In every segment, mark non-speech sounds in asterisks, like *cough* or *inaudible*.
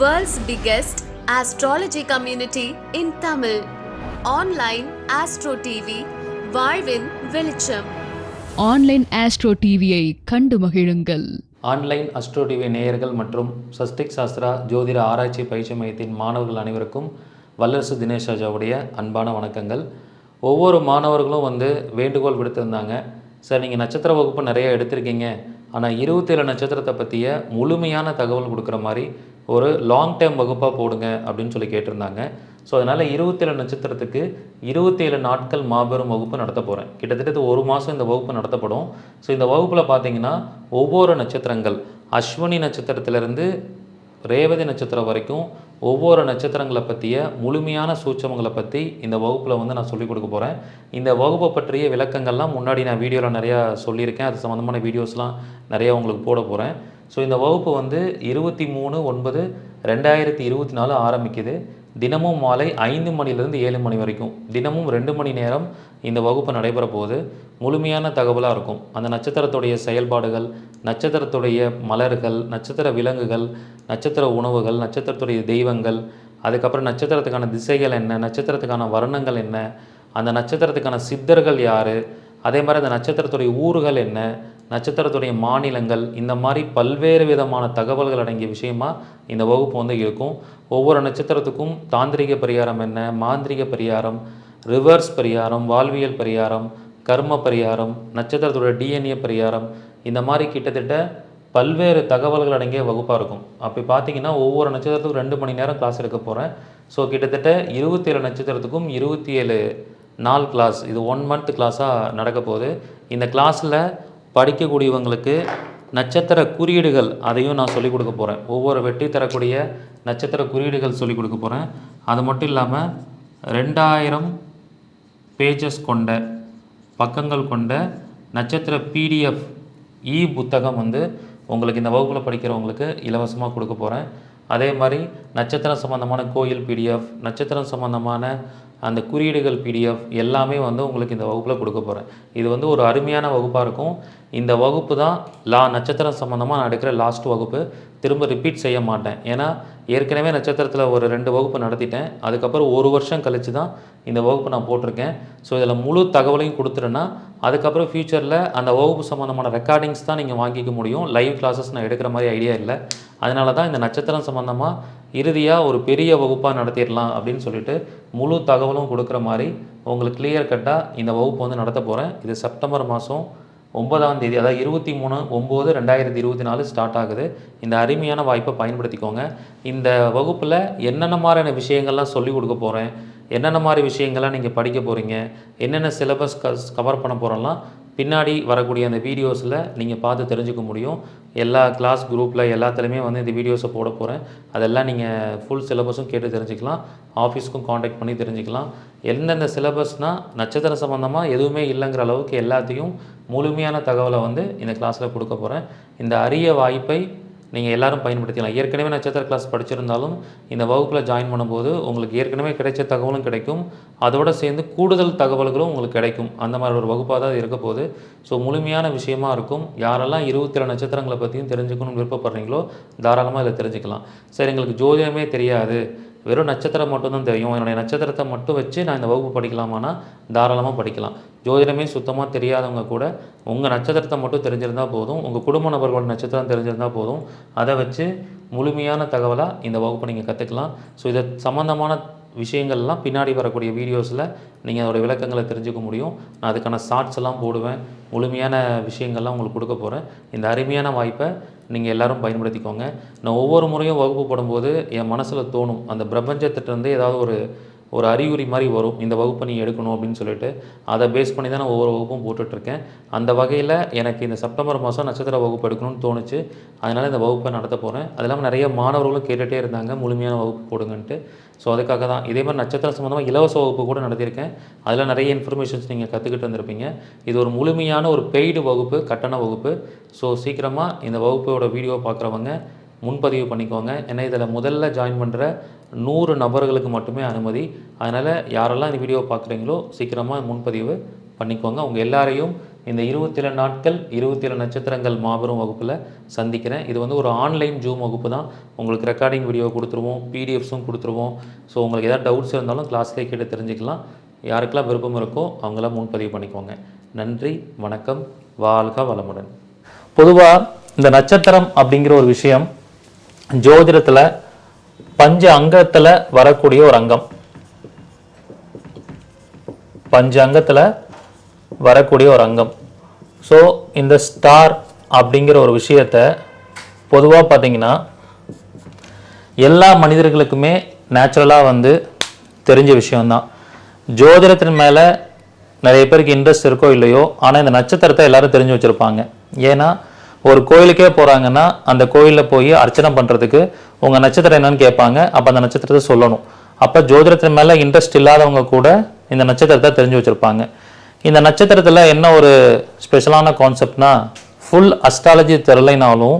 World's biggest astrology community in Tamil. Online Astro TV, வாழ்வின் வெளிச்சம். Online astro டிவியை கண்டு மகிழுங்கள். ஆன்லைன் அஸ்ட்ரோ டிவி நேயர்கள் மற்றும் சஸ்டிக் சாஸ்திரா ஜோதிட ஆராய்ச்சி பயிற்சி மையத்தின் மாணவர்கள் அனைவருக்கும் வல்லரசு தினேஷ் ராஜாவுடைய அன்பான வணக்கங்கள். ஒவ்வொரு மாணவர்களும் வந்து வேண்டுகோள் விடுத்திருந்தாங்க. சார் நீங்கள் நட்சத்திர வகுப்பு நிறைய எடுத்திருக்கீங்க. ஆனால் இருபத்தேழு நட்சத்திரத்தை பற்றிய முழுமையான தகவல் கொடுக்குற மாதிரி ஒரு லாங் டைம் வகுப்பாக போடுங்க அப்படின்னு சொல்லி கேட்டிருந்தாங்க. ஸோ அதனால் இருபத்தேழு நட்சத்திரத்துக்கு இருபத்தேழு நாட்கள் மாபெரும் வகுப்பு நடத்த போகிறேன் கிட்டத்தட்ட இது ஒரு மாதம் இந்த வகுப்பு நடத்தப்படும். ஸோ இந்த வகுப்பில் பார்த்தீங்கன்னா ஒவ்வொரு நட்சத்திரங்கள் அஸ்வினி நட்சத்திரத்திலேருந்து ரேவதி நட்சத்திரம் வரைக்கும் ஒவ்வொரு நட்சத்திரங்களை பற்றிய முழுமையான சூட்சமங்களை பற்றி இந்த வகுப்பில் வந்து நான் சொல்லிக் கொடுக்க போகிறேன் இந்த வகுப்பை பற்றிய விளக்கங்கள்லாம் முன்னாடி நான் வீடியோவில் நிறையா சொல்லியிருக்கேன். அது சம்மந்தமான வீடியோஸ்லாம் நிறையா உங்களுக்கு போட போகிறேன் ஸோ இந்த வகுப்பு வந்து இருபத்தி மூணு ஒன்பது ரெண்டாயிரத்தி இருபத்தி நாலு ஆரம்பிக்குது. தினமும் மாலை ஐந்து மணிலேருந்து ஏழு மணி வரைக்கும். தினமும் ரெண்டு மணி நேரம் இந்த வகுப்பு நடைபெற போது முழுமையான தகவலாக இருக்கும். அந்த நட்சத்திரத்துடைய செயல்பாடுகள் நட்சத்திரத்துடைய மலர்கள் நட்சத்திர விலங்குகள் நட்சத்திர உணவுகள் நட்சத்திரத்துடைய தெய்வங்கள் அதுக்கப்புறம் நட்சத்திரத்துக்கான திசைகள் என்ன நட்சத்திரத்துக்கான வர்ணங்கள் என்ன அந்த நட்சத்திரத்துக்கான சித்தர்கள் யார் அதே மாதிரி அந்த நட்சத்திரத்துடைய ஊர்கள் என்ன நட்சத்திரத்துடைய மாநிலங்கள் இந்த மாதிரி பல்வேறு விதமான தகவல்கள் அடங்கிய விஷயமா இந்த வகுப்பு வந்து இருக்கும். ஒவ்வொரு நட்சத்திரத்துக்கும் தாந்திரிக பரிகாரம் என்ன? மாந்திரிக பரிகாரம் ரிவர்ஸ் பரிகாரம் வாழ்வியல் பரிகாரம் கர்ம பரிகாரம் நட்சத்திரத்தோட டிஎன்ஏ பரிகாரம் இந்த மாதிரி கிட்டத்தட்ட பல்வேறு தகவல்கள் அடங்கிய வகுப்பாக இருக்கும். அப்படி பார்த்தீங்கன்னா ஒவ்வொரு நட்சத்திரத்துக்கும் ரெண்டு மணி நேரம் கிளாஸ் எடுக்க போகிறேன் ஸோ கிட்டத்தட்ட இருபத்தி ஏழு நட்சத்திரத்துக்கும் இருபத்தி ஏழு நாள் கிளாஸ் இது ஒன் மந்த் கிளாஸாக நடக்க போகுது. இந்த கிளாஸில் படிக்கக்கூடியவங்களுக்கு நட்சத்திர குறியீடுகள் அதையும் நான் சொல்லிக் கொடுக்க போகிறேன் ஒவ்வொரு வெற்றி தரக்கூடிய நட்சத்திர குறியீடுகள் சொல்லிக் கொடுக்க போகிறேன் அது மட்டும் இல்லாமல் ரெண்டாயிரம் பேஜஸ் கொண்ட பக்கங்கள் கொண்ட நட்சத்திர பிடிஎஃப் இ புத்தகம் வந்து உங்களுக்கு இந்த வகுப்பில் படிக்கிறவங்களுக்கு இலவசமாக கொடுக்க போகிறேன் அதே மாதிரி நட்சத்திரம் சம்மந்தமான கோயில் பிடிஎஃப் நட்சத்திரம் சம்மந்தமான அந்த குறியீடுகள் பிடிஎஃப் எல்லாமே வந்து உங்களுக்கு இந்த வகுப்பில் கொடுக்க போகிறேன் இது வந்து ஒரு அருமையான வகுப்பாக இருக்கும். இந்த வகுப்பு தான் லா நட்சத்திரம் சம்மந்தமாக நான் எடுக்கிற லாஸ்ட் வகுப்பு. திரும்ப ரிப்பீட் செய்ய மாட்டேன். ஏன்னா ஏற்கனவே நட்சத்திரத்தில் ஒரு ரெண்டு வகுப்பு நடத்திட்டேன். அதுக்கப்புறம் ஒரு வருஷம் கழித்து தான் இந்த வகுப்பு நான் போட்டிருக்கேன். ஸோ இதில் முழு தகவலையும் கொடுத்துட்டேன்னா அதுக்கப்புறம் ஃப்யூச்சரில் அந்த வகுப்பு சம்மந்தமான ரெக்கார்டிங்ஸ் தான் நீங்கள் வாங்கிக்க முடியும். லைவ் கிளாஸஸ் நான் எடுக்கிற மாதிரி ஐடியா இல்லை. அதனால தான் இந்த நட்சத்திரம் சம்மந்தமாக இறுதியாக ஒரு பெரிய வகுப்பாக நடத்திடலாம் அப்படின்னு சொல்லிட்டு முழு தகவலும் கொடுக்குற மாதிரி உங்களுக்கு கிளியர் கட்டாக இந்த வகுப்பு வந்து நடத்த போகிறேன் இது செப்டம்பர் மாதம் ஒன்பதாம் தேதி அதாவது இருபத்தி மூணு ஒம்பது ரெண்டாயிரத்தி இருபத்தி நாலு ஸ்டார்ட் ஆகுது. இந்த அருமையான வாய்ப்பை பயன்படுத்திக்கோங்க. இந்த வகுப்பில் என்னென்ன மாதிரியான விஷயங்கள்லாம் சொல்லிக் கொடுக்க போகிறேன் என்னென்ன மாதிரி விஷயங்கள்லாம் நீங்கள் படிக்க போகிறீங்க என்னென்ன சிலபஸ் கவர் பண்ண போகிறோம்லாம் பின்னாடி வரக்கூடிய அந்த வீடியோஸில் நீங்கள் பார்த்து தெரிஞ்சுக்க முடியும். எல்லா கிளாஸ் குரூப்பில் எல்லாத்துலேயுமே வந்து இந்த வீடியோஸை போட போகிறேன் அதெல்லாம் நீங்கள் ஃபுல் சிலபஸும் கேட்டு தெரிஞ்சுக்கலாம். ஆஃபீஸ்க்கும் காண்டாக்ட் பண்ணி தெரிஞ்சுக்கலாம். எந்தெந்த சிலபஸ்னால் நட்சத்திர சம்மந்தமாக எதுவுமே இல்லைங்கிற அளவுக்கு எல்லாத்தையும் முழுமையான தகவலை வந்து இந்த கிளாஸில் கொடுக்க போகிறேன் இந்த அரிய வாய்ப்பை நீங்கள் எல்லாரும் பயன்படுத்திக்கலாம். ஏற்கனவே நட்சத்திர கிளாஸ் படிச்சிருந்தாலும் இந்த வகுப்பில் ஜாயின் பண்ணும்போது உங்களுக்கு ஏற்கனவே கிடைச்ச தகவலும் கிடைக்கும். அதோடு சேர்ந்து கூடுதல் தகவல்களும் உங்களுக்கு கிடைக்கும். அந்த மாதிரி ஒரு வகுப்பாக தான் இருக்க போகுது. ஸோ முழுமையான விஷயமா இருக்கும். யாரெல்லாம் இருபத்தேழு நட்சத்திரங்களை பற்றியும் தெரிஞ்சுக்கணும்னு விருப்பப்படுறீங்களோ தாராளமாக இதில் தெரிஞ்சுக்கலாம். சரி எங்களுக்கு ஜோதிடமே தெரியாது. வெறும் நட்சத்திரம் மட்டும்தான் தெரியும். என்னுடைய நட்சத்திரத்தை மட்டும் வச்சு நான் இந்த வகுப்பு படிக்கலாமான்னா தாராளமாக படிக்கலாம். ஜோதிடமே சுத்தமாக தெரியாதவங்க கூட உங்கள் நட்சத்திரத்தை மட்டும் தெரிஞ்சிருந்தால் போதும். உங்கள் குடும்ப நபர்களோட நட்சத்திரம் தெரிஞ்சிருந்தால் போதும். அதை வச்சு முழுமையான தகவலாக இந்த வகுப்பை நீங்கள் கற்றுக்கலாம் ஸோ இதை சம்மந்தமான விஷயங்கள்லாம் பின்னாடி வரக்கூடிய வீடியோஸில் நீங்கள் அதோட விளக்கங்களை தெரிஞ்சுக்க முடியும். நான் அதுக்கான ஷார்ட்ஸ் எல்லாம் போடுவேன். முழுமையான விஷயங்கள்லாம் உங்களுக்கு கொடுக்க போகிறேன் இந்த அருமையான வாய்ப்பை நீங்கள் எல்லோரும் பயன்படுத்திக்கோங்க. நான் ஒவ்வொரு முறையும் வகுப்பு போடும்போது என் மனசில் தோணும். அந்த பிரபஞ்சத்திட்டேருந்து ஏதாவது ஒரு ஒரு அறிகுறி மாதிரி வரும். இந்த வகுப்பை நீ எடுக்கணும் அப்படின்னு சொல்லிட்டு. அதை பேஸ் பண்ணி தான் நான் ஒவ்வொரு வகுப்பும் போட்டுட்ருக்கேன். அந்த வகையில் எனக்கு இந்த செப்டம்பர் மாதம் நட்சத்திர வகுப்பு எடுக்கணும்னு தோணுச்சு. அதனால் இந்த வகுப்பை நடத்த போகிறேன் அது இல்லாமல் நிறைய மாணவர்களும் கேட்டுகிட்டே இருந்தாங்க. முழுமையான வகுப்பு போடுங்கன்ட்டு. ஸோ அதுக்காக தான் இதே மாதிரி நட்சத்திரம் சம்மந்தமாக இலவச வகுப்பு கூட நடத்தியிருக்கேன். அதில் நிறைய இன்ஃபர்மேஷன்ஸ் நீங்கள் கற்றுக்கிட்டு வந்திருப்பீங்க. இது ஒரு முழுமையான ஒரு பெய்டு வகுப்பு கட்டண வகுப்பு. ஸோ சீக்கிரமாக இந்த வகுப்போட வீடியோ பார்க்குறவங்க முன்பதிவு பண்ணிக்கோங்க. ஏன்னா இதில் முதல்ல ஜாயின் பண்ணுற நூறு நபர்களுக்கு மட்டுமே அனுமதி. அதனால் யாரெல்லாம் இந்த வீடியோ பார்க்குறீங்களோ சீக்கிரமாக முன்பதிவு பண்ணிக்கோங்க. உங்கள் எல்லாரையும் இந்த இருபத்தேழு நாட்கள் இருபத்தேழு நட்சத்திரங்கள் மாபெரும் வகுப்பில் சந்திக்கிறேன். இது வந்து ஒரு ஆன்லைன் ஜூம் வகுப்பு தான். உங்களுக்கு ரெக்கார்டிங் வீடியோ கொடுத்துருவோம் பிடிஎஃப்ஸும் கொடுத்துருவோம். ஸோ உங்களுக்கு எதாவது டவுட்ஸ் இருந்தாலும் கிளாஸ்லேயே கேட்டு தெரிஞ்சுக்கலாம். யாருக்கெல்லாம் விருப்பம் இருக்கோ அவங்களாம் முன்பதிவு பண்ணிக்கோங்க. நன்றி வணக்கம் வாழ்க வளமுடன். பொதுவாக இந்த நட்சத்திரம் அப்படிங்கிற ஒரு விஷயம் ஜோதிடத்தில் பஞ்ச அங்கத்தில் வரக்கூடிய ஒரு அங்கம். பஞ்ச அங்கத்தில் வரக்கூடிய ஒரு அங்கம். ஸோ இந்த ஸ்டார் அப்படிங்கிற ஒரு விஷயத்த பொதுவாக பார்த்தீங்கன்னா எல்லா மனிதர்களுக்குமே நேச்சுரலாக வந்து தெரிஞ்ச விஷயம்தான். ஜோதிடத்தின் மேலே நிறைய பேருக்கு இன்ட்ரெஸ்ட் இருக்கோ இல்லையோ ஆனால் இந்த நட்சத்திரத்தை எல்லோரும் தெரிஞ்சு வச்சுருப்பாங்க. ஏன்னா ஒரு கோயிலுக்கே போகிறாங்கன்னா அந்த கோயிலில் போய் அர்ச்சனை பண்ணுறதுக்கு உங்கள் நட்சத்திரம் என்னன்னு கேட்பாங்க. அப்போ அந்த நட்சத்திரத்தை சொல்லணும். அப்போ ஜோதிடத்தின் மேலே இன்ட்ரெஸ்ட் இல்லாதவங்க கூட இந்த நட்சத்திரத்தை தெரிஞ்சு வச்சுருப்பாங்க. இந்த நட்சத்திரத்தில் என்ன ஒரு ஸ்பெஷலான கான்செப்ட்னா ஃபுல் அஸ்ட்ராலஜி தெரிலைனாலும்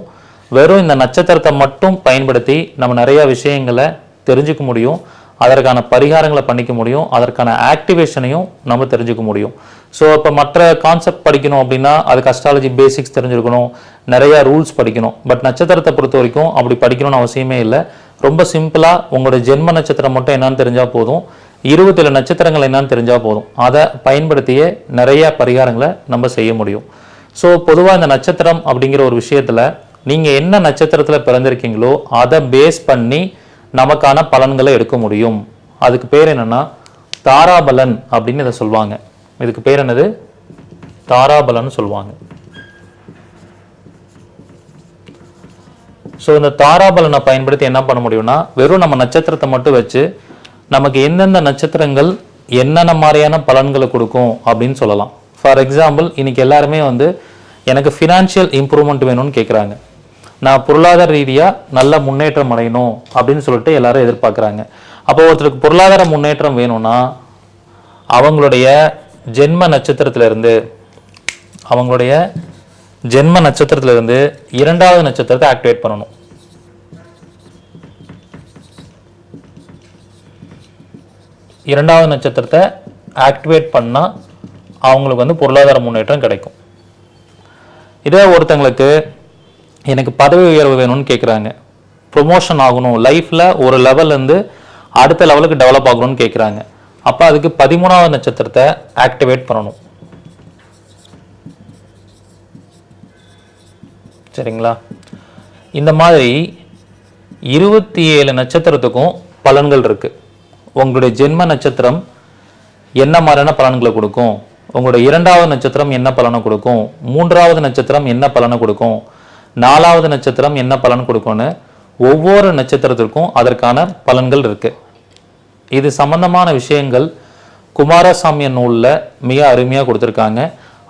வெறும் இந்த நட்சத்திரத்தை மட்டும் பயன்படுத்தி நம்ம நிறைய விஷயங்களை தெரிஞ்சுக்க முடியும். அதற்கான பரிகாரங்களை பண்ணிக்க முடியும். அதற்கான ஆக்டிவேஷனையும் நம்ம தெரிஞ்சுக்க முடியும். ஸோ இப்போ மற்ற கான்செப்ட் படிக்கணும் அப்படின்னா அதுக்கு அஸ்ட்ராலஜி பேசிக்ஸ் தெரிஞ்சிருக்கணும். நிறையா ரூல்ஸ் படிக்கணும். பட் நட்சத்திரத்தை பொறுத்த வரைக்கும் அப்படி படிக்கணும்னு அவசியமே இல்லை. ரொம்ப சிம்பிளாக உங்களோட ஜென்ம நட்சத்திரம் மட்டும் என்னன்னு தெரிஞ்சால் போதும். இருபத்தேழு நட்சத்திரங்கள் என்னன்னு தெரிஞ்சால் போதும். அதை பயன்படுத்தியே நிறைய பரிகாரங்களை நம்ம செய்ய முடியும். ஸோ பொதுவாக இந்த நட்சத்திரம் அப்படிங்கிற ஒரு விஷயத்தில் நீங்கள் என்ன நட்சத்திரத்தில் பிறந்திருக்கீங்களோ அதை பேஸ் பண்ணி நமக்கான பலன்களை எடுக்க முடியும். அதுக்கு பேர் என்னன்னா தாராபலன் அப்படின்னு இதை சொல்லுவாங்க. இதுக்கு பேர் என்னது? தாராபலன் சொல்லுவாங்க. ஸோ இந்த தாராபலனை பயன்படுத்தி என்ன பண்ண முடியும்னா வெறும் நம்ம நட்சத்திரத்தை மட்டும் வச்சு நமக்கு எந்தெந்த நட்சத்திரங்கள் என்னென்ன மாதிரியான பலன்களை கொடுக்கும் அப்படின்னு சொல்லலாம். ஃபார் எக்ஸாம்பிள் இன்றைக்கி எல்லாருமே வந்து எனக்கு ஃபினான்ஷியல் இம்ப்ரூவ்மெண்ட் வேணும்னு கேட்குறாங்க நான் பொருளாதார ரீதியாக நல்ல முன்னேற்றம் அடையணும் அப்படின்னு சொல்லிட்டு எல்லாரும் எதிர்பார்க்குறாங்க. அப்போ ஒருத்தருக்கு பொருளாதார முன்னேற்றம் வேணும்னா அவங்களுடைய ஜென்ம நட்சத்திரத்திலிருந்து அவங்களுடைய ஜென்ம நட்சத்திரத்திலிருந்து இரண்டாவது நட்சத்திரத்தை ஆக்டிவேட் பண்ணணும். இரண்டாவது நட்சத்திரத்தை ஆக்டிவேட் பண்ணால் அவங்களுக்கு வந்து பொருளாதார முன்னேற்றம் கிடைக்கும். இதே ஒருத்தங்களுக்கு எனக்கு பதவி உயர்வு வேணும்னு கேட்குறாங்க ப்ரொமோஷன் ஆகணும். லைஃப்பில் ஒரு லெவல்லேருந்து அடுத்த லெவலுக்கு டெவலப் ஆகணும்னு கேட்குறாங்க அப்போ அதுக்கு பதிமூணாவது நட்சத்திரத்தை ஆக்டிவேட் பண்ணணும். சரிங்களா? இந்த மாதிரி இருபத்தி ஏழு நட்சத்திரத்துக்கும் பலன்கள் இருக்குது உங்களுடைய ஜென்ம நட்சத்திரம் என்ன மாதிரியான பலன்களை கொடுக்கும்? உங்களுடைய இரண்டாவது நட்சத்திரம் என்ன பலனை கொடுக்கும்? மூன்றாவது நட்சத்திரம் என்ன பலனை கொடுக்கும்? நாலாவது நட்சத்திரம் என்ன பலன் கொடுக்கும்னு ஒவ்வொரு நட்சத்திரத்திற்கும் அதற்கான பலன்கள் இருக்கு. இது சம்பந்தமான விஷயங்கள் குமாரசாமி நூலில் மிக அருமையாக கொடுத்துருக்காங்க.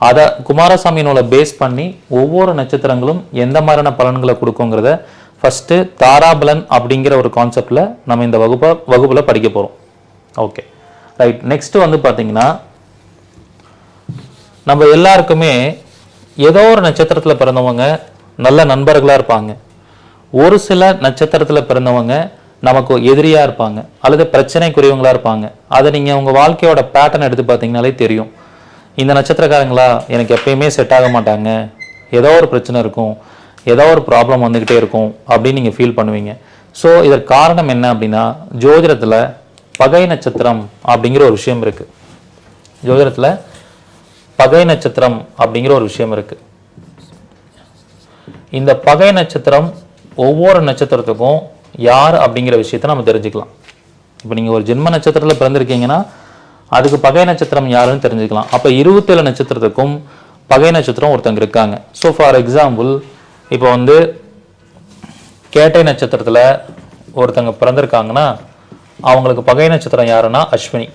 அதை குமாரசாமி நூலை பேஸ் பண்ணி ஒவ்வொரு நட்சத்திரங்களும் எந்த மாதிரியான பலன்களை கொடுக்குங்கிறத ஃபஸ்ட்டு தாராபலன் அப்படிங்கிற ஒரு கான்செப்டில் நம்ம இந்த வகுப்பை வகுப்பில் படிக்க போகிறோம் ஓகே ரைட் நெக்ஸ்ட்டு வந்து பார்த்தீங்கன்னா நம்ம எல்லாருக்குமே ஏதோ ஒரு நட்சத்திரத்தில் பிறந்தவங்க நல்ல நண்பர்களாக இருப்பாங்க. ஒரு சில நட்சத்திரத்தில் பிறந்தவங்க நமக்கு எதிரியாக இருப்பாங்க அல்லது பிரச்சனைக்குரியவங்களாக இருப்பாங்க. அதை நீங்கள் உங்கள் வாழ்க்கையோட பேட்டர்ன் எடுத்து பார்த்தீங்கனாலே தெரியும். இந்த நட்சத்திரக்காரங்களா எனக்கு எப்பயுமே செட் ஆக மாட்டாங்க. ஏதோ ஒரு பிரச்சனை இருக்கும். ஏதோ ஒரு ப்ராப்ளம் வந்துக்கிட்டே இருக்கும் அப்படின்னு நீங்கள் ஃபீல் பண்ணுவீங்க. ஸோ இதற்கு காரணம் என்ன அப்படின்னா ஜோதிடத்தில் பகை நட்சத்திரம் அப்படிங்கிற ஒரு விஷயம் இருக்குது ஜோதிடத்தில் பகை நட்சத்திரம் அப்படிங்கிற ஒரு விஷயம் இருக்குது இந்த பகை நட்சத்திரம் ஒவ்வொரு நட்சத்திரத்துக்கும் யார் அப்படிங்கிற விஷயத்தை நம்ம தெரிஞ்சுக்கலாம். இப்போ நீங்கள் ஒரு ஜென்ம நட்சத்திரத்தில் பிறந்திருக்கீங்கன்னா அதுக்கு பகை நட்சத்திரம் யாருன்னு தெரிஞ்சுக்கலாம். அப்போ இருபத்தேழு நட்சத்திரத்துக்கும் பகை நட்சத்திரம் ஒருத்தங்க இருக்காங்க. ஸோ ஃபார் எக்ஸாம்பிள் இப்போ வந்து கேட்டை நட்சத்திரத்தில் ஒருத்தங்க பிறந்திருக்காங்கன்னா அவங்களுக்கு பகை நட்சத்திரம் யாருன்னா அஸ்வினி.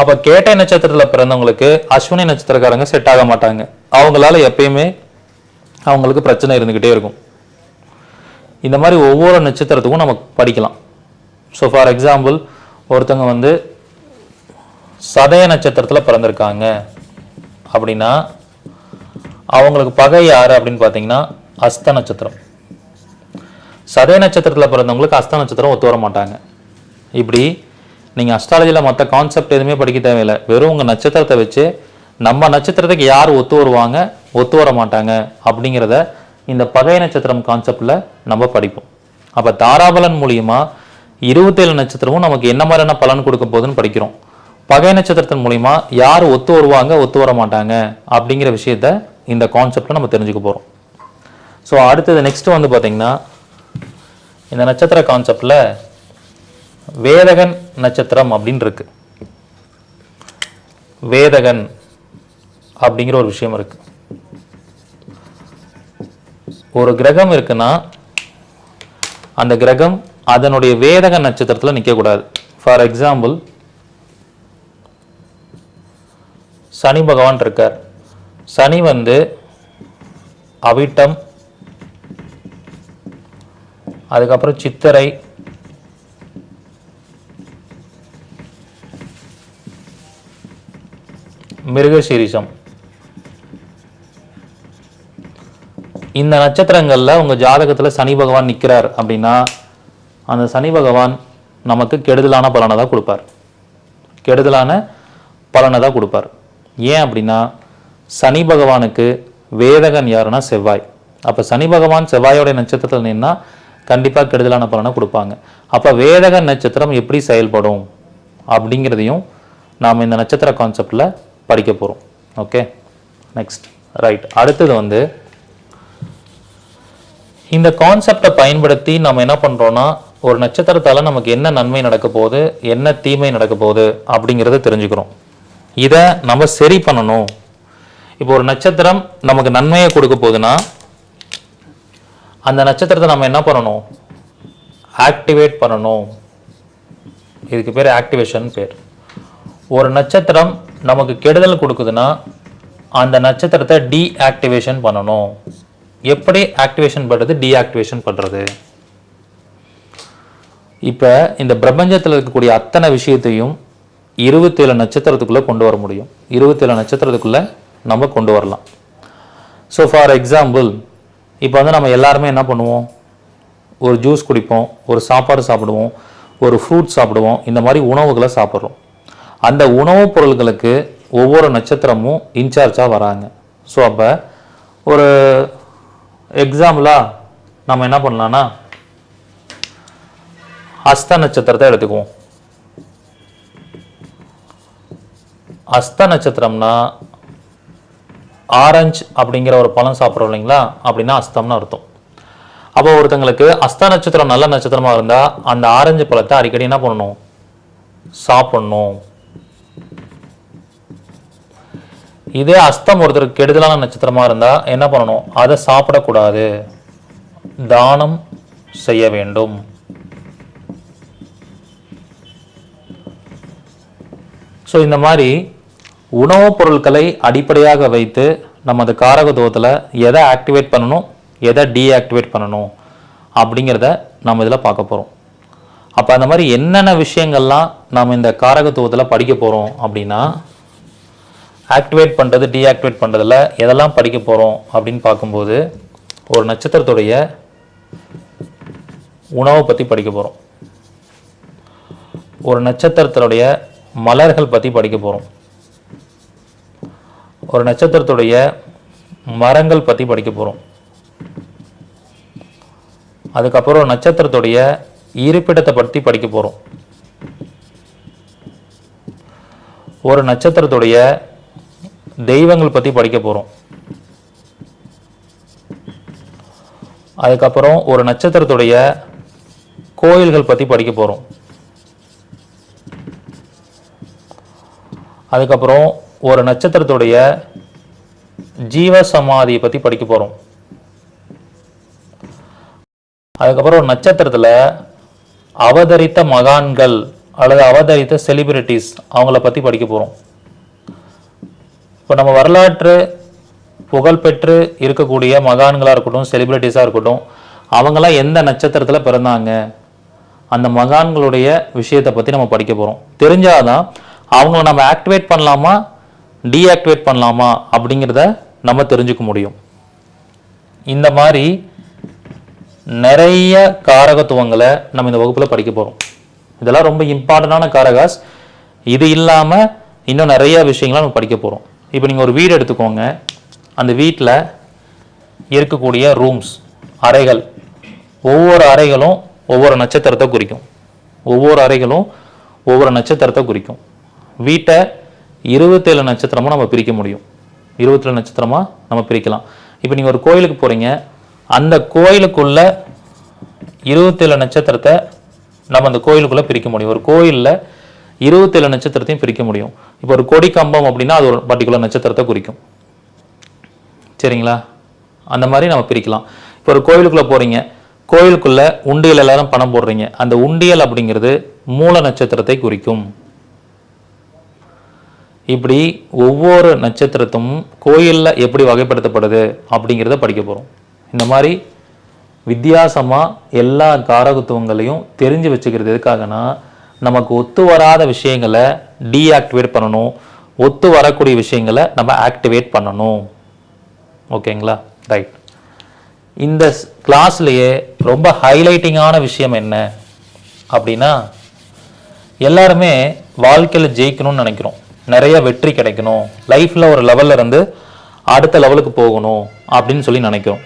அப்போ கேட்டை நட்சத்திரத்தில் பிறந்தவங்களுக்கு அஸ்வினி நட்சத்திரக்காரங்க செட் ஆக மாட்டாங்க. அவங்களால எப்பயுமே அவங்களுக்கு பிரச்சனை இருந்துக்கிட்டே இருக்கும். இந்த மாதிரி ஒவ்வொரு நட்சத்திரத்துக்கும் நம்ம படிக்கலாம். ஸோ ஃபார் எக்ஸாம்பிள் ஒருத்தங்க வந்து சதய நட்சத்திரத்தில் பிறந்திருக்காங்க அப்படின்னா அவங்களுக்கு பகை யார் அப்படின்னு பார்த்தீங்கன்னா அஸ்த நட்சத்திரம். சதய நட்சத்திரத்தில் பிறந்தவங்களுக்கு அஸ்த நட்சத்திரம் ஒத்து வர மாட்டாங்க. இப்படி நீங்கள் அஸ்ட்ராலஜியில் மற்ற கான்செப்ட் எதுவுமே படிக்க தேவையில்லை. வெறும் உங்கள் நட்சத்திரத்தை வச்சு நம்ம நட்சத்திரத்துக்கு யார் ஒத்து வருவாங்க ஒத்து வர மாட்டாங்க அப்படிங்கிறத இந்த பகை நட்சத்திரம் கான்செப்டில் நம்ம படிப்போம். அப்போ தாராபலன் மூலியமாக இருபத்தேழு நட்சத்திரமும் நமக்கு என்ன மாதிரியான பலன் கொடுக்க போகுதுன்னு படிக்கிறோம். பகை நட்சத்திரத்தின் மூலிமா யார் ஒத்து வருவாங்க ஒத்து வர மாட்டாங்க அப்படிங்கிற விஷயத்த இந்த கான்செப்டை நம்ம தெரிஞ்சுக்க போகிறோம் ஸோ அடுத்தது நெக்ஸ்ட் வந்து பார்த்திங்கன்னா இந்த நட்சத்திர கான்செப்டில் வேதகன் நட்சத்திரம் அப்படின்னு இருக்கு. வேதகன் அப்படிங்கிற ஒரு விஷயம் இருக்கு. ஒரு கிரகம் இருக்குன்னா அந்த கிரகம் அதனுடைய வேதக நட்சத்திரத்தில் நிற்கக்கூடாது ஃபார் எக்ஸாம்பிள் சனி பகவான் இருக்கார். சனி வந்து அவிட்டம் அதுக்கப்புறம் சித்திரை மிருகசீரிஷம் இந்த நட்சத்திரங்களில் உங்கள் ஜாதகத்தில் சனி பகவான் நிற்கிறார் அப்படின்னா அந்த சனி பகவான் நமக்கு கெடுதலான பலனை தான் கொடுப்பார். கெடுதலான பலனை தான் கொடுப்பார். ஏன் அப்படின்னா சனி பகவானுக்கு வேதகன் யாருன்னா செவ்வாய். அப்போ சனி பகவான் செவ்வாயோட நட்சத்திரத்தில் நின்னா கண்டிப்பாக கெடுதலான பலனை கொடுப்பாங்க. அப்போ வேதகன் நட்சத்திரம் எப்படி செயல்படும் அப்படிங்கிறதையும் நாம் இந்த நட்சத்திர கான்செப்டில் படிக்க போகிறோம் ஓகே நெக்ஸ்ட் ரைட் அடுத்தது வந்து இந்த கான்செப்டை பயன்படுத்தி நம்ம என்ன பண்ணுறோன்னா ஒரு நட்சத்திரத்தால் நமக்கு என்ன நன்மை நடக்க போகுது என்ன தீமை நடக்க போகுது அப்படிங்கிறத தெரிஞ்சுக்கிறோம். இதை நம்ம சரி பண்ணணும். இப்போ ஒரு நட்சத்திரம் நமக்கு நன்மையை கொடுக்க போகுதுன்னா அந்த நட்சத்திரத்தை நம்ம என்ன பண்ணணும்? ஆக்டிவேட் பண்ணணும். இதுக்கு பேர் ஆக்டிவேஷன் பேர். ஒரு நட்சத்திரம் நமக்கு கெடுதல் கொடுக்குதுன்னா அந்த நட்சத்திரத்தை டீஆக்டிவேஷன் பண்ணணும். எப்படி ஆக்டிவேஷன் பண்ணுறது டீஆக்டிவேஷன் பண்ணுறது இப்போ இந்த பிரபஞ்சத்தில் இருக்கக்கூடிய அத்தனை விஷயத்தையும் இருபத்தேழு நட்சத்திரத்துக்குள்ளே கொண்டு வர முடியும். இருபத்தேழு நட்சத்திரத்துக்குள்ளே நம்ம கொண்டு வரலாம். ஸோ ஃபார் எக்ஸாம்பிள் இப்போ வந்து நம்ம எல்லாருமே என்ன பண்ணுவோம்? ஒரு ஜூஸ் குடிப்போம் ஒரு சாப்பாடு சாப்பிடுவோம் ஒரு ஃப்ரூட் சாப்பிடுவோம் இந்த மாதிரி உணவுகளை சாப்பிட்றோம். அந்த உணவுப் பொருள்களுக்கு ஒவ்வொரு நட்சத்திரமும் இன்சார்ஜாக வராங்க. ஸோ அப்போ ஒரு எக்ஸாம்பிளாக நம்ம என்ன பண்ணலான்னா அஸ்த நட்சத்திரத்தை எடுத்துக்குவோம். அஸ்த நட்சத்திரம்னா ஆரஞ்சு அப்படிங்கிற ஒரு பழம் சாப்பிட்றோம் இல்லைங்களா? அப்படின்னா அஸ்தம்னு அர்த்தம். அப்போ ஒருத்தங்களுக்கு அஸ்த நட்சத்திரம் நல்ல நட்சத்திரமா இருந்தால் அந்த ஆரஞ்சு பழத்தை அடிக்கடி என்ன பண்ணணும்? சாப்பிடணும். இதே அஸ்தம் ஒருத்தருக்கு கெடுதலான நட்சத்திரமா இருந்தா என்ன பண்ணணும்? அதை சாப்பிடக்கூடாது. தானம் செய்ய வேண்டும். ஸோ இந்த மாதிரி உணவுப் பொருட்களை அடிப்படையாக வைத்து நம்ம அந்த காரகத்துவத்தில் எதை ஆக்டிவேட் பண்ணணும் எதை டீஆக்டிவேட் பண்ணணும் அப்படிங்கிறத நம்ம இதில் பார்க்க போகிறோம் அப்போ அந்த மாதிரி என்னென்ன விஷயங்கள்லாம் நம்ம இந்த காரகத்துவத்தில் படிக்க போகிறோம் அப்படின்னா ஆக்டிவேட் பண்ணுறது டீஆக்டிவேட் பண்ணுறதில் எதெல்லாம் படிக்க போகிறோம் அப்படின்னு பார்க்கும்போது ஒரு நட்சத்திரத்துடைய உணவை பற்றி படிக்க போகிறோம் ஒரு நட்சத்திரத்தினுடைய மலர்கள் பற்றி படிக்க போகிறோம் ஒரு நட்சத்திரத்துடைய மரங்கள் பற்றி படிக்க போகிறோம் அதுக்கப்புறம் நட்சத்திரத்துடைய இருப்பிடத்தை பற்றி படிக்க போகிறோம் ஒரு நட்சத்திரத்துடைய தெய்வங்கள் பற்றி படிக்க போகிறோம் அதுக்கப்புறம் ஒரு நட்சத்திரத்துடைய கோயில்கள் பற்றி படிக்க போகிறோம் அதுக்கப்புறம் ஒரு நட்சத்திரத்துடைய ஜீவ சமாதியை பற்றி படிக்க போகிறோம் அதுக்கப்புறம் ஒரு நட்சத்திரத்தில் அவதரித்த மகான்கள் அல்லது அவதரித்த செலிபிரிட்டிஸ் அவங்கள பற்றி படிக்க போகிறோம் இப்போ நம்ம வரலாற்று புகழ்பெற்று இருக்கக்கூடிய மகான்களாக இருக்கட்டும் செலிபிரிட்டிஸாக இருக்கட்டும் அவங்களாம் எந்த நட்சத்திரத்தில் பிறந்தாங்க அந்த மகான்களுடைய விஷயத்தை பற்றி நம்ம படிக்க போகிறோம் தெரிஞ்சாதான் அவங்கள நம்ம ஆக்டிவேட் பண்ணலாமா? டீஆக்டிவேட் பண்ணலாமா அப்படிங்கிறத நம்ம தெரிஞ்சுக்க முடியும். இந்த மாதிரி நிறைய காரகத்துவங்களை நம்ம இந்த வகுப்பில் படிக்க போகிறோம் இதெல்லாம் ரொம்ப இம்பார்ட்டண்டான காரகாஸ். இது இல்லாமல் இன்னும் நிறைய விஷயங்களை நம்ம படிக்க போகிறோம் இப்போ நீங்கள் ஒரு வீடு எடுத்துக்கோங்க. அந்த வீட்டில் இருக்கக்கூடிய ரூம்ஸ் அறைகள் ஒவ்வொரு அறைகளும் ஒவ்வொரு நட்சத்திரத்தை குறிக்கும். ஒவ்வொரு அறைகளும் ஒவ்வொரு நட்சத்திரத்தை குறிக்கும். வீட்டை இருபத்தேழு நட்சத்திரமாக நம்ம பிரிக்க முடியும். இருபத்தேழு நட்சத்திரமாக நம்ம பிரிக்கலாம். இப்போ நீங்கள் ஒரு கோயிலுக்கு போகிறீங்க அந்த கோயிலுக்குள்ள இருபத்தேழு நட்சத்திரத்தை நம்ம அந்த கோயிலுக்குள்ளே பிரிக்க முடியும். ஒரு கோயிலில் இருபத்தேழு நட்சத்திரத்தையும் பிரிக்க முடியும். இப்போ ஒரு கொடி கம்பம் அப்படின்னா அது ஒரு பர்டிகுலர் நட்சத்திரத்தை குறிக்கும். சரிங்களா? அந்த மாதிரி நம்ம பிரிக்கலாம். இப்போ ஒரு கோயிலுக்குள்ளே போகிறீங்க கோயிலுக்குள்ளே உண்டியல் எல்லாரும் பணம் போடுறீங்க. அந்த உண்டியல் அப்படிங்கிறது மூல நட்சத்திரத்தை குறிக்கும். இப்படி ஒவ்வொரு நட்சத்திரத்தும் கோயிலில் எப்படி வகைப்படுத்தப்படுது அப்படிங்கிறத படிக்க போகிறோம் இந்த மாதிரி வித்தியாசமாக எல்லா காரகத்துவங்களையும் தெரிஞ்சு வச்சுக்கிறது எதுக்காகனா நமக்கு ஒத்து வராத விஷயங்களை டீஆக்டிவேட் பண்ணணும். ஒத்து வரக்கூடிய விஷயங்களை நம்ம ஆக்டிவேட் பண்ணணும். ஓகேங்களா? ரைட் இந்த கிளாஸ்லேயே ரொம்ப ஹைலைட்டிங்கான விஷயம் என்ன அப்படின்னா எல்லாருமே வாழ்க்கையில் ஜெயிக்கணும்னு நினைக்கிறோம். நிறைய வெற்றி கிடைக்கணும். லைஃப்பில் ஒரு லெவலில் இருந்து அடுத்த லெவலுக்கு போகணும் அப்படின்னு சொல்லி நினைக்கிறோம்.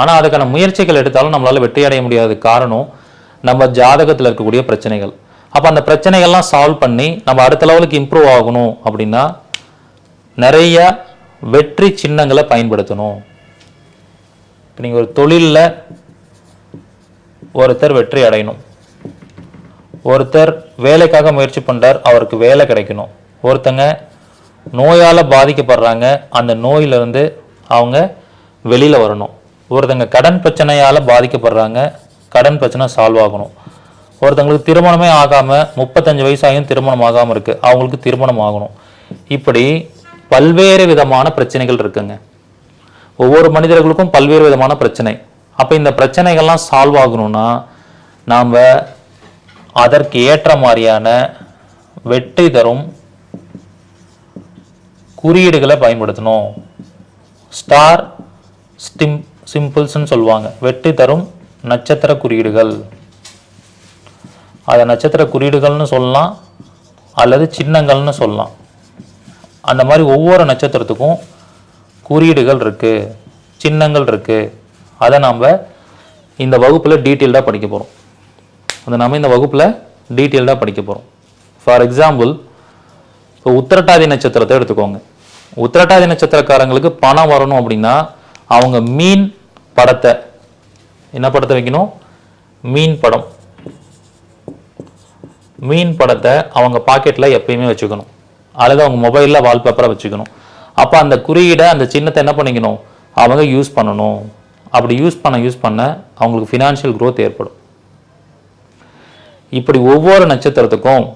ஆனால் அதுக்கான முயற்சிகள் எடுத்தாலும் நம்மளால் வெற்றி அடைய முடியாத காரணம் நம்ம ஜாதகத்தில் இருக்கக்கூடிய பிரச்சனைகள். அப்போ அந்த பிரச்சனைகள்லாம் சால்வ் பண்ணி நம்ம அடுத்த லெவலுக்கு இம்ப்ரூவ் ஆகணும் அப்படின்னா நிறைய வெற்றி சின்னங்களை பயன்படுத்தணும். இப்போ நீங்கள் ஒரு தொழிலில் ஒருத்தர் வெற்றி அடையணும். ஒருத்தர் வேலைக்காக முயற்சி பண்ணுறார் அவருக்கு வேலை கிடைக்கணும். ஒருத்தங்க நோயால் பாதிக்கப்படுறாங்க அந்த நோயிலிருந்து அவங்க வெளியில் வரணும். ஒருத்தங்க கடன் பிரச்சனையால் பாதிக்கப்படுறாங்க கடன் பிரச்சனை சால்வ் ஆகணும். ஒருத்தங்களுக்கு திருமணமே ஆகாமல் முப்பத்தஞ்சு வயசாகியும் திருமணம் ஆகாமல் இருக்கு. அவங்களுக்கு திருமணம் ஆகணும். இப்படி பல்வேறு விதமான பிரச்சனைகள் இருக்குங்க. ஒவ்வொரு மனிதர்களுக்கும் பல்வேறு விதமான பிரச்சனை. அப்போ இந்த பிரச்சனைகள்லாம் சால்வ் ஆகணும்னா நாம் அதற்கு ஏற்ற மாதிரியான வெற்றி தரும் குறியீடுகளை பயன்படுத்தணும். ஸ்டார் ஸ்டிம் சிம்பிள்ஸ்னு சொல்லுவாங்க. வெற்றி தரும் நட்சத்திர குறியீடுகள். அதை நட்சத்திர குறியீடுகள்னு சொல்லலாம் அல்லது சின்னங்கள்னு சொல்லலாம். அந்த மாதிரி ஒவ்வொரு நட்சத்திரத்துக்கும் குறியீடுகள் இருக்குது சின்னங்கள் இருக்குது அதை நாம் இந்த வகுப்பில் டீட்டெயில்டாக படிக்க போகிறோம் அதை நாம் இந்த வகுப்பில் டீட்டெயில்டாக படிக்க போகிறோம் ஃபார் எக்ஸாம்பிள் இப்போ உத்திரட்டாதி நட்சத்திரத்தை எடுத்துக்கோங்க. உத்திரட்டாதி நட்சத்திரக்காரங்களுக்கு பணம் வரணும் அப்படின்னா அவங்க மீன் படத்தை என்ன படத்தை வைக்கணும்? மீன் படம். மீன் படத்தை அவங்க பாக்கெட்டில் எப்பயுமே வச்சுக்கணும். அல்லது அவங்க மொபைலில் வால்பேப்பராக வச்சுக்கணும். அப்போ அந்த குறியீடை அந்த சின்னத்தை என்ன பண்ணிக்கணும்? அவங்க யூஸ் பண்ணணும். அப்படி யூஸ் பண்ண யூஸ் பண்ண அவங்களுக்கு ஃபினான்ஷியல் க்ரோத் ஏற்படும். இப்படி ஒவ்வொரு நட்சத்திரத்துக்கும்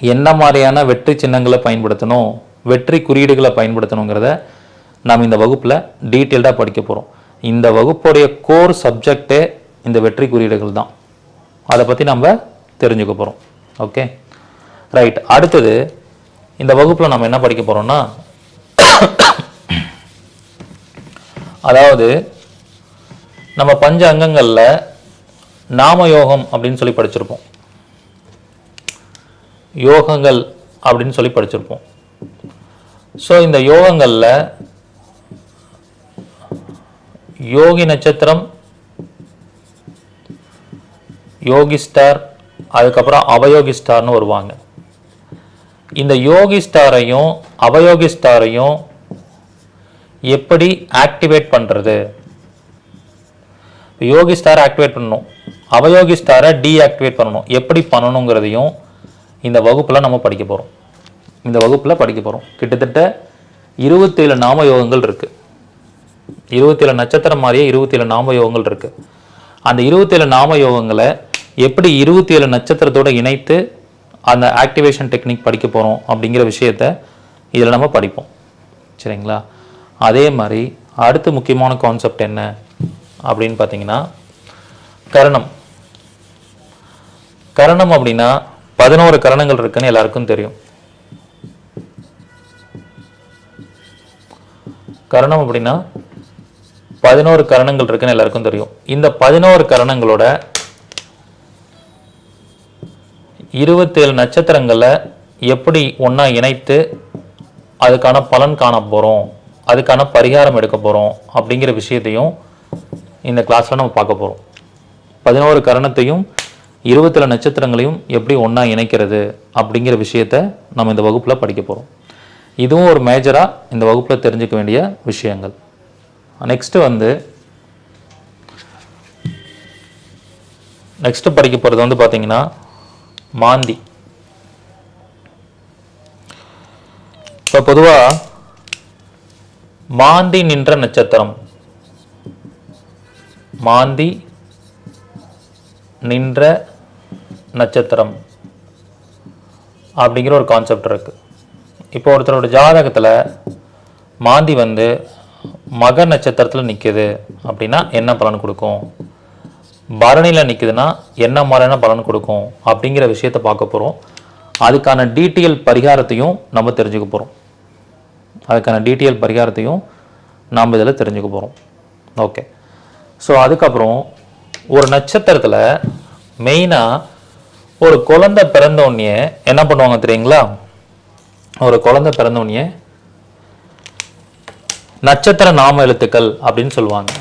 என்ன மாதிரியான வெற்றி சின்னங்களை பயன்படுத்தணும்? வெற்றி குறியீடுகளை பயன்படுத்தணுங்கிறத நாம் இந்த வகுப்பில் டீட்டெயில்டாக படிக்க போகிறோம் இந்த வகுப்புடைய கோர் சப்ஜெக்டே இந்த வெற்றி குறியீடுகள் தான். அதை பற்றி நம்ம தெரிஞ்சுக்க போகிறோம் ஓகே? ரைட். அடுத்தது இந்த வகுப்பில் நம்ம என்ன படிக்க போகிறோம்னா அதாவது நம்ம பஞ்ச அங்கங்களில் நாமயோகம் அப்படின்னு சொல்லி படிச்சிருப்போம். யோகங்கள் அப்படின்னு சொல்லி படிச்சிருப்போம். ஸோ இந்த யோகங்களில் யோகி நட்சத்திரம் யோகி ஸ்டார் அதுக்கப்புறம் அவயோகி ஸ்டார்னு வருவாங்க. இந்த யோகி ஸ்டாரையும் அவயோகி ஸ்டாரையும் எப்படி ஆக்டிவேட் பண்ணுறது யோகி ஸ்டார் ஆக்டிவேட் பண்ணணும். அவயோகி ஸ்டாரை டீஆக்டிவேட் பண்ணணும். எப்படி பண்ணணுங்கிறதையும் இந்த வகுப்பில் நம்ம படிக்க போகிறோம் இந்த வகுப்பில் படிக்க போகிறோம் கிட்டத்தட்ட இருபத்தேழு நாம யோகங்கள் இருக்குது இருபத்தேழு நட்சத்திரம் மாதிரியே இருபத்தேழு நாம யோகங்கள் இருக்குது அந்த இருபத்தேழு நாம யோகங்களை எப்படி இருபத்தேழு நட்சத்திரத்தோடு இணைத்து அந்த ஆக்டிவேஷன் டெக்னிக் படிக்க போகிறோம் அப்படிங்கிற விஷயத்த இதில் நம்ம படிப்போம். சரிங்களா? அதே மாதிரி அடுத்து முக்கியமான கான்செப்ட் என்ன அப்படின்னு பார்த்தீங்கன்னா கரணம். கரணம் அப்படின்னா பதினோரு கரணங்கள் இருக்குன்னு எல்லாருக்கும் தெரியும். கரணம் அப்படின்னா பதினோரு கரணங்கள் இருக்குன்னு எல்லாருக்கும் தெரியும். இந்த பதினோரு கரணங்களோட இருபத்தேழு நட்சத்திரங்களை எப்படி ஒன்றா இணைத்து அதுக்கான பலன் காண போகிறோம் அதுக்கான பரிகாரம் எடுக்க போகிறோம் அப்படிங்கிற விஷயத்தையும் இந்த கிளாஸில் நம்ம பார்க்க போகிறோம் பதினோரு கரணத்தையும் இருபத்தேழு நட்சத்திரங்களையும் எப்படி ஒன்றா இணைக்கிறது அப்படிங்கிற விஷயத்த நம்ம இந்த வகுப்பில் படிக்க போகிறோம் இதுவும் ஒரு மேஜராக இந்த வகுப்பில் தெரிஞ்சுக்க வேண்டிய விஷயங்கள். நெக்ஸ்ட்டு வந்து நெக்ஸ்ட்டு படிக்க போகிறது வந்து பார்த்தீங்கன்னா மாந்தி. இப்போ பொதுவாக மாந்தி நின்ற நட்சத்திரம். மாந்தி நின்ற நட்சத்திரம். அப்படிங்கிற ஒரு கான்செப்ட் இருக்குது இப்போ ஒருத்தரோட ஜாதகத்தில் மாந்தி வந்து மக நட்சத்திரத்தில் நிற்கிது அப்படின்னா என்ன பலன் கொடுக்கும்? பரணியில் நிற்குதுன்னா என்ன மாதிரியான பலன் கொடுக்கும்? அப்படிங்கிற விஷயத்தை பார்க்க போகிறோம் அதுக்கான டீட்டெயில் பரிகாரத்தையும் நம்ம தெரிஞ்சுக்க போகிறோம் அதுக்கான டீட்டெயில் பரிகாரத்தையும் நாம் இதில் தெரிஞ்சுக்க போகிறோம் ஓகே ஸோ அதுக்கப்புறம் ஒரு நட்சத்திரத்தில் மெயினாக ஒரு குழந்தை பிறந்த உடனே என்ன பண்ணுவாங்க தெரியுங்களா? ஒரு குழந்தை பிறந்தோடனே நட்சத்திர நாம எழுத்துக்கள் அப்படின்னு சொல்லுவாங்க.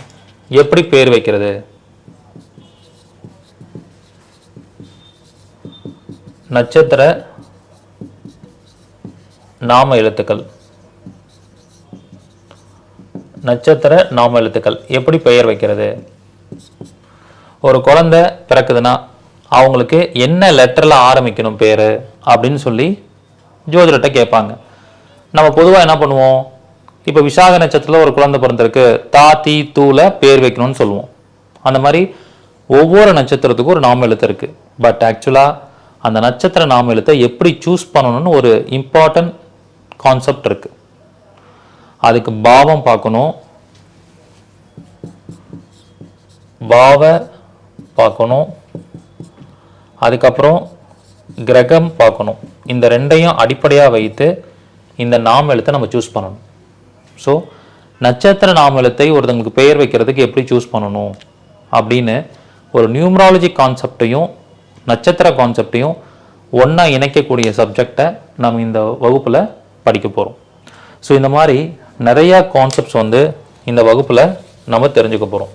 எப்படி பேர் வைக்கிறது? நட்சத்திர நாம எழுத்துக்கள். நட்சத்திர நாம எழுத்துக்கள். எப்படி பெயர் வைக்கிறது? ஒரு குழந்தை பிறக்குதுன்னா அவங்களுக்கு என்ன லெட்டரில் ஆரம்பிக்கணும் பேர்? அப்படின்னு சொல்லி ஜோதிடர்கிட்ட கேட்பாங்க. நம்ம பொதுவாக என்ன பண்ணுவோம்? இப்போ விசாக நட்சத்திரத்தில் ஒரு குழந்தை பிறந்திருக்கு. தா தீ தூல பேர் வைக்கணும்னு சொல்லுவோம். அந்த மாதிரி ஒவ்வொரு நட்சத்திரத்துக்கும் ஒரு நாம எழுத்து இருக்குது பட் ஆக்சுவலாக அந்த நட்சத்திர நாம எழுத்தை எப்படி சூஸ் பண்ணணும்னு ஒரு இம்பார்ட்டன்ட் கான்செப்ட் இருக்குது அதுக்கு பாவம் பார்க்கணும். பாவ பார்க்கணும். அதுக்கப்புறம் கிரகம் பார்க்கணும். இந்த ரெண்டையும் அடிப்படையாக வைத்து இந்த நாம எழுத்தை நம்ம சூஸ் பண்ணணும். ஸோ நட்சத்திர நாம எழுத்தை ஒருத்தங்களுக்கு பெயர் வைக்கிறதுக்கு எப்படி சூஸ் பண்ணணும்? அப்படின்னு ஒரு நியூமராலஜி கான்செப்டையும் நட்சத்திர கான்செப்டையும் ஒன்றா இணைக்கக்கூடிய சப்ஜெக்டை நம்ம இந்த வகுப்பில் படிக்க போகிறோம் ஸோ இந்த மாதிரி நிறையா கான்செப்ட்ஸ் வந்து இந்த வகுப்பில் நம்ம தெரிஞ்சுக்க போகிறோம்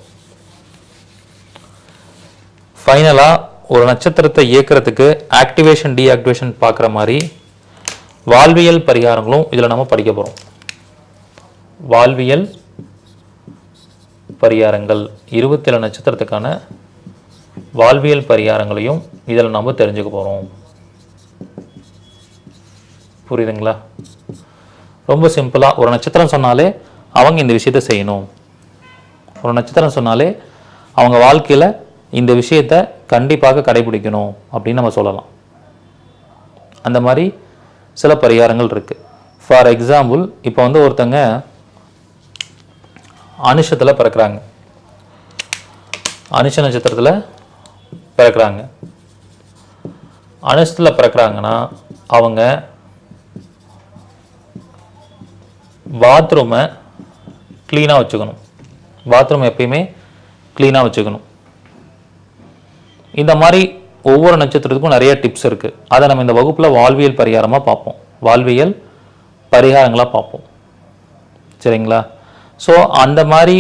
ஃபைனலாக ஒரு நட்சத்திரத்தை இயக்கிறதுக்கு ஆக்டிவேஷன் டீஆக்டிவேஷன் பார்க்குற மாதிரி வாழ்வியல் பரிகாரங்களும் இதில் நம்ம படிக்க போகிறோம். வாழ்வியல் பரிகாரங்கள் இருபத்தேழு நட்சத்திரத்துக்கான வாழ்வியல் பரிகாரங்களையும் இதில் நம்ம தெரிஞ்சுக்க போகிறோம். புரியுதுங்களா? ரொம்ப சிம்பிளாக ஒரு நட்சத்திரம் சொன்னாலே அவங்க இந்த விஷயத்தை செய்யணும். ஒரு நட்சத்திரம் சொன்னாலே அவங்க வாழ்க்கையில் இந்த விஷயத்தை கண்டிப்பாக கடைபிடிக்கணும் அப்படின்னு நம்ம சொல்லலாம். அந்த மாதிரி சில பரிகாரங்கள் இருக்குது ஃபார் எக்ஸாம்பிள் இப்போ வந்து ஒருத்தங்க அனுஷத்தில் பிறக்கிறாங்க. அனுஷ நட்சத்திரத்தில் பிறக்கிறாங்க. அனுஷத்தில் பிறக்கிறாங்கன்னா அவங்க பாத்ரூமை க்ளீனாக வச்சுக்கணும். பாத்ரூம் எப்பயுமே க்ளீனாக வச்சுக்கணும். இந்த மாதிரி ஒவ்வொரு நட்சத்திரத்துக்கும் நிறைய டிப்ஸ் இருக்குது அதை நம்ம இந்த வகுப்பில் வாழ்வியல் பரிகாரமாக பார்ப்போம். வாழ்வியல் பரிகாரங்களாக பார்ப்போம். சரிங்களா? ஸோ அந்த மாதிரி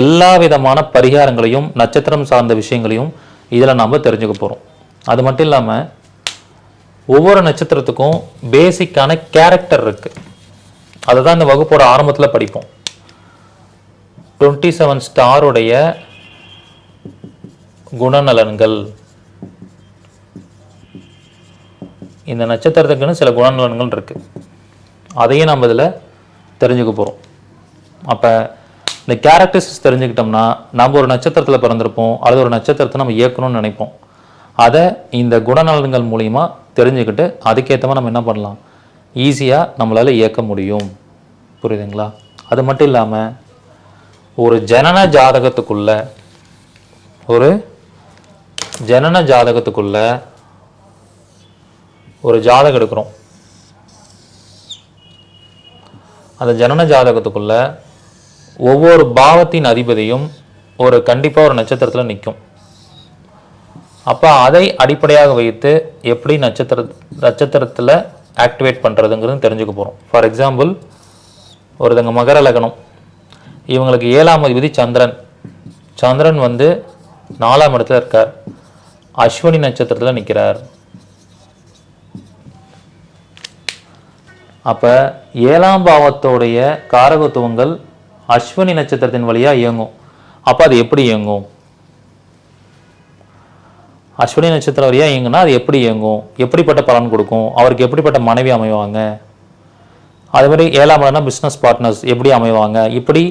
எல்லா விதமான பரிகாரங்களையும் நட்சத்திரம் சார்ந்த விஷயங்களையும் இதில் நாம் தெரிஞ்சுக்க போகிறோம் அது மட்டும் இல்லாமல் ஒவ்வொரு நட்சத்திரத்துக்கும் பேசிக்கான கேரக்டர் இருக்குது அதை தான் இந்த வகுப்போட ஆரம்பத்தில் படிப்போம். டுவெண்ட்டி செவன் ஸ்டாருடைய குணநலன்கள். இந்த நட்சத்திரத்துக்குன்னு சில குணநலன்கள் இருக்குது அதையும் நம்ம இதில் தெரிஞ்சுக்க போகிறோம் அப்போ இந்த கேரக்டரிஸ்டிக்ஸ் தெரிஞ்சுக்கிட்டோம்னா நம்ம ஒரு நட்சத்திரத்தில் பிறந்திருப்போம் அல்லது ஒரு நட்சத்திரத்தை நம்ம இயக்கணும்னு நினைப்போம். அதை இந்த குணநலன்கள் மூலிமா தெரிஞ்சுக்கிட்டு அதுக்கேற்ற மாதிரி நம்ம என்ன பண்ணலாம்? ஈஸியாக நம்மளால் இயக்க முடியும். புரியுதுங்களா? அது மட்டும் இல்லாமல் ஒரு ஜனன ஜாதகத்துக்குள்ள ஒரு ஜனன ஜாதகத்துக்குள்ள ஒரு ஜாதகம் எடுக்கிறோம். அந்த ஜனன ஜாதகத்துக்குள்ள ஒவ்வொரு பாவத்தின் அதிபதியும் ஒரு கண்டிப்பாக ஒரு நட்சத்திரத்தில் நிற்கும் அப்போ அதை அடிப்படையாக வைத்து எப்படி நட்சத்திர நட்சத்திரத்தில் ஆக்டிவேட் பண்ணுறதுங்கிறது தெரிஞ்சுக்க போகிறோம் ஃபார் எக்ஸாம்பிள் ஒருத்தங்க மகர லக்னம். இவங்களுக்கு ஏழாம் அதிபதி சந்திரன். சந்திரன் வந்து நாலாம் இடத்துல இருக்கார். அஸ்வினி நட்சத்திரத்தில் நிற்கிறார் அப்போ ஏழாம் பாவத்தோடைய காரகத்துவங்கள் அஸ்வினி நட்சத்திரத்தின் வழியாக இயங்கும். அப்போ அது எப்படி இயங்கும்? அஸ்வினி நட்சத்திரம் வழியாக இயங்குனா அது எப்படி இயங்கும்? எப்படிப்பட்ட பலன் கொடுக்கும்? அவருக்கு எப்படிப்பட்ட மனைவி அமைவாங்க? அது மாதிரி ஏழாம் இடம்னா பிஸ்னஸ் பார்ட்னர்ஸ் எப்படி அமைவாங்க? இப்படி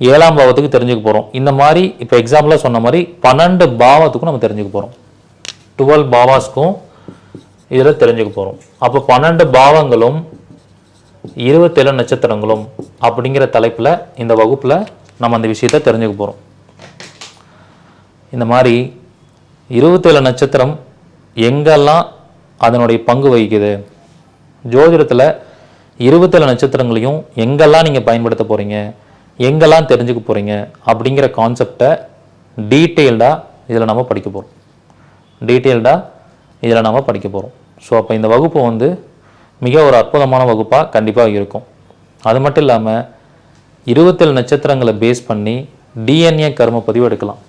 ஏழாம் பாவத்துக்கு தெரிஞ்சுக்க போகிறோம் இந்த மாதிரி இப்போ எக்ஸாம்பிளாக சொன்ன மாதிரி பன்னெண்டு பாவத்துக்கும் நம்ம தெரிஞ்சுக்க போகிறோம் டுவெல் பாவாஸ்க்கும் இதில் தெரிஞ்சுக்க போகிறோம் அப்போ பன்னெண்டு பாவங்களும் இருபத்தேழு நட்சத்திரங்களும் அப்படிங்கிற தலைப்பில் இந்த வகுப்பில் நம்ம அந்த விஷயத்தை தெரிஞ்சுக்க போகிறோம் இந்த மாதிரி இருபத்தேழு நட்சத்திரம் எங்கெல்லாம் அதனுடைய பங்கு வகிக்குது? ஜோதிடத்தில் இருபத்தேழு நட்சத்திரங்களையும் எங்கெல்லாம் நீங்கள் பயன்படுத்த போகிறீங்க எங்கெல்லாம் தெரிஞ்சுக்க போகிறீங்க அப்படிங்கிற கான்செப்டை டீட்டெயில்டாக இதில் நம்ம படிக்க போகிறோம் டீட்டெயில்டாக இதில் நம்ம படிக்க போகிறோம் ஸோ அப்போ இந்த வகுப்பு வந்து மிக ஒரு அற்புதமான வகுப்பாக கண்டிப்பாக இருக்கும். அது மட்டும் இல்லாமல் இருபத்தேழு நட்சத்திரங்களை பேஸ் பண்ணி டிஎன்ஏ கர்ம பதிவு எடுக்கலாம்.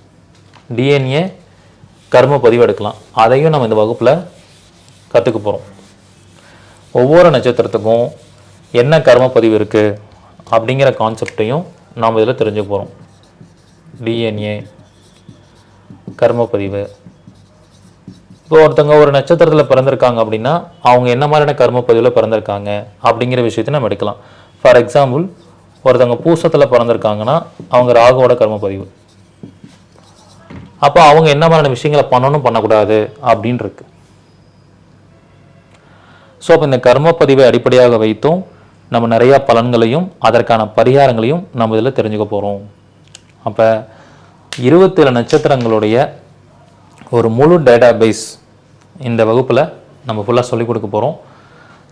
டிஎன்ஏ கர்ம பதிவு எடுக்கலாம். அதையும் நம்ம இந்த வகுப்பில் கற்றுக்க போகிறோம் ஒவ்வொரு நட்சத்திரத்துக்கும் என்ன கர்ம பதிவு இருக்குது அப்படிங்கிற கான்செப்டையும் நாம் இதில் தெரிஞ்சுக்க போகிறோம். டிஎன்ஏ கர்மப்பதிவு. இப்போ ஒருத்தவங்க ஒரு நட்சத்திரத்தில் பிறந்திருக்காங்க அப்படின்னா அவங்க என்ன மாதிரியான கர்மப்பதிவில் பிறந்திருக்காங்க அப்படிங்கிற விஷயத்தை நம்ம எடுக்கலாம். ஃபார் எக்ஸாம்பிள் ஒருத்தவங்க பூசத்தில் பிறந்திருக்காங்கன்னா அவங்க ராகுவோட கர்மப்பதிவு. அப்போ அவங்க என்ன மாதிரியான விஷயங்களை பண்ணணும் பண்ணக்கூடாது அப்படின்னு இருக்கு. ஸோ அப்போ இந்த கர்மப்பதிவை அடிப்படையாக வைத்தும் நம்ம நிறையா பலன்களையும் அதற்கான பரிகாரங்களையும் நம்ம இதில் தெரிஞ்சுக்க போகிறோம் அப்போ இருபத்தேழு நட்சத்திரங்களுடைய ஒரு முழு டேட்டா பேஸ் இந்த வகுப்பில் நம்ம ஃபுல்லாக சொல்லிக் கொடுக்க போகிறோம்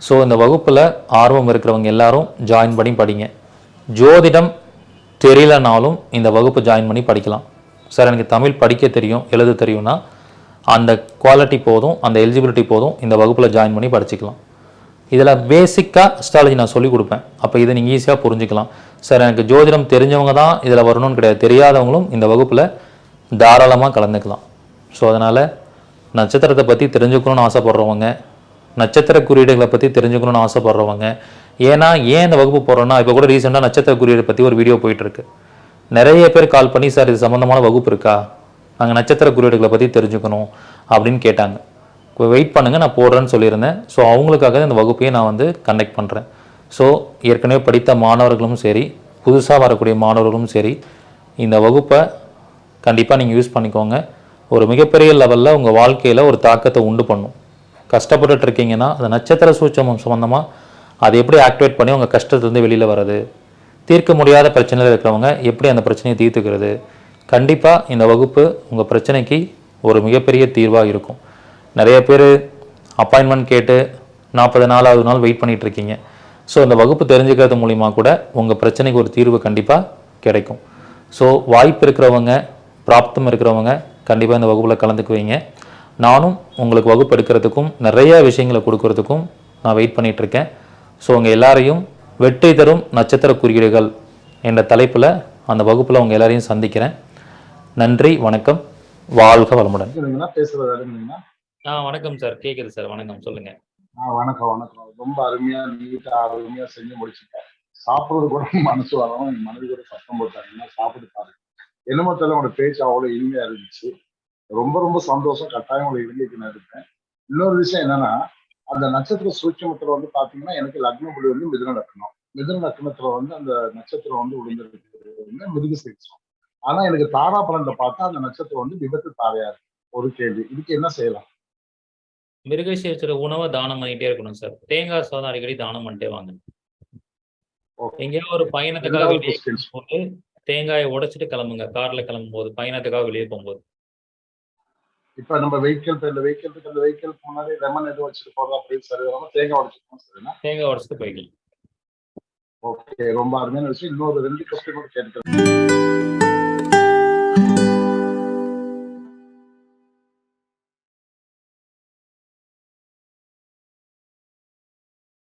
ஸோ இந்த வகுப்பில் ஆர்வம் இருக்கிறவங்க எல்லாரும் ஜாயின் பண்ணி படிங்க. ஜோதிடம் தெரியலனாலும் இந்த வகுப்பு ஜாயின் பண்ணி படிக்கலாம். சார் எனக்கு தமிழ் படிக்க தெரியும் எழுத தெரியும்னா அந்த குவாலிட்டி போதும் அந்த எலிஜிபிலிட்டி போதும் இந்த வகுப்பில் ஜாயின் பண்ணி படிச்சுக்கலாம். இதில் பேசிக்காக அஸ்ட்ராலஜி நான் சொல்லிக் கொடுப்பேன். அப்போ இதை நீங்கள் ஈஸியாக புரிஞ்சுக்கலாம். சார் எனக்கு ஜோதிடம் தெரிஞ்சவங்க தான் இதில் வரணும்னு கிடையாது. தெரியாதவங்களும் இந்த வகுப்பில் தாராளமாக கலந்துக்கலாம். ஸோ அதனால் நட்சத்திரத்தை பற்றி தெரிஞ்சுக்கணும்னு ஆசைப்படுறவங்க நட்சத்திர குறியீடுகளை பற்றி தெரிஞ்சுக்கணும்னு ஆசைப்படுறவங்க ஏன்னா ஏன் இந்த வகுப்பு போகிறோன்னா இப்போ கூட ரீசெண்டாக நட்சத்திர குறியீடு பற்றி ஒரு வீடியோ போயிட்டுருக்கு. நிறைய பேர் கால் பண்ணி சார் இது சம்மந்தமான வகுப்பு இருக்கா? நாங்கள் நட்சத்திர குறியீடுகளை பற்றி தெரிஞ்சுக்கணும் அப்படின்னு கேட்டாங்க. வெயிட் பண்ணுங்கள் நான் போடுறேன்னு சொல்லியிருந்தேன். ஸோ அவங்களுக்காக தான் இந்த வகுப்பையும் நான் வந்து கண்டக்ட் பண்ணுறேன் ஸோ ஏற்கனவே படித்த மாணவர்களும் சரி புதுசாக வரக்கூடிய மாணவர்களும் சரி இந்த வகுப்பை கண்டிப்பாக நீங்கள் யூஸ் பண்ணிக்கோங்க. ஒரு மிகப்பெரிய லெவலில் உங்கள் வாழ்க்கையில் ஒரு தாக்கத்தை உண்டு பண்ணும். கஷ்டப்பட்டுட்டு இருக்கீங்கன்னா அந்த நட்சத்திர சூட்சமம் சம்மந்தமாக அதை எப்படி ஆக்டிவேட் பண்ணி உங்கள் கஷ்டத்துலேருந்து வெளியில் வர்றது? தீர்க்க முடியாத பிரச்சனையில் இருக்கிறவங்க எப்படி அந்த பிரச்சனையை தீர்த்துக்கிறது? கண்டிப்பாக இந்த வகுப்பு உங்கள் பிரச்சனைக்கு ஒரு மிகப்பெரிய தீர்வாக இருக்கும். நிறைய பேர் அப்பாயின்மெண்ட் கேட்டு நாற்பது நாலாவது நாள் வெயிட் பண்ணிகிட்ருக்கீங்க இருக்கீங்க. ஸோ இந்த வகுப்பு தெரிஞ்சுக்கிறது மூலிமா கூட உங்கள் பிரச்சனைக்கு ஒரு தீர்வு கண்டிப்பாக கிடைக்கும். ஸோ வாய்ப்பு இருக்கிறவங்க பிராப்தம் இருக்கிறவங்க கண்டிப்பாக இந்த வகுப்பில் கலந்துக்குவீங்க. நானும் உங்களுக்கு வகுப்பு எடுக்கிறதுக்கும் நிறைய விஷயங்களை கொடுக்கறதுக்கும் நான் வெயிட் பண்ணிகிட்ருக்கேன் ஸோ உங்கள் எல்லாரையும் வெற்றி தரும் நட்சத்திர குறியீடுகள் என்ற தலைப்பில் அந்த வகுப்பில் உங்கள் எல்லாரையும் சந்திக்கிறேன். நன்றி வணக்கம். வாழ்க வளமுடன். கேக்குதுங்களா ஆ வணக்கம் சார். கேக்குது சார். வணக்கம். சொல்லுங்கள் ஆ வணக்கம் வணக்கம். ரொம்ப அருமையா நீட்டா அருமையா செஞ்சு முடிச்சுட்டேன். சாப்பிடுறது கூட *laughs* மனசு வரணும் என் மனது கூட சத்தம் போட்டாங்க. சாப்பிட்டு பாருங்க. என்னமோ தெரியல உங்களோட பேச்சு அவ்வளவு இனிமையா இருந்துச்சு. ரொம்ப ரொம்ப சந்தோஷம். கட்டாயம் உங்களை இலங்கைக்கு நான் இருப்பேன். இன்னொரு விஷயம் என்னன்னா அந்த நட்சத்திர சூட்சமத்துல வந்து பாத்தீங்கன்னா எனக்கு லக்ன புள்ளி வந்து மிதுன லக்னம். மிதுன லக்னத்துல வந்து அந்த நட்சத்திரம் வந்து விழுந்திருக்கு வந்து மிருக சீரிசம் ஆனா எனக்கு தாரா பலன்ல பார்த்தா அந்த நட்சத்திரம் வந்து விபத்து தாரையா இருக்கு. ஒரு கேள்வி. இதுக்கு என்ன செய்யலாம்? மிருகசீரிச்சோட உணவை தானம் பண்ணிட்டே இருக்கணும் சார். தேங்காய் சாதம் அடிக்கடி தானம் பண்ணிட்டே வாங்க. எங்கேயாவது ஒரு பயணத்துக்காக வெளியே. போகும்போது தேங்காயை உடைச்சிட்டு கிளம்புங்க. கார்ல கிளம்பும் போது பயணத்துக்காக வெளியே போகும்போது. இப்ப நம்ம வெஹிக்கிள் இந்த வெஹிக்கிள் இருக்கு அந்த வெஹிக்கிளுக்கு முன்னாடி லெமன் எதுவும் வச்சுட்டு போறதா அப்படி சரி. வராம தேங்காய் உடைச்சிருக்கோம் சரிண்ணா தேங்காய் உடைச்சிட்டு போய்க்கலாம் ஓகே ரொம்ப அருமையான விஷயம். இன்னொரு ரெண்டு கொஸ்டின் கூட கேட்டுக்கிறேன்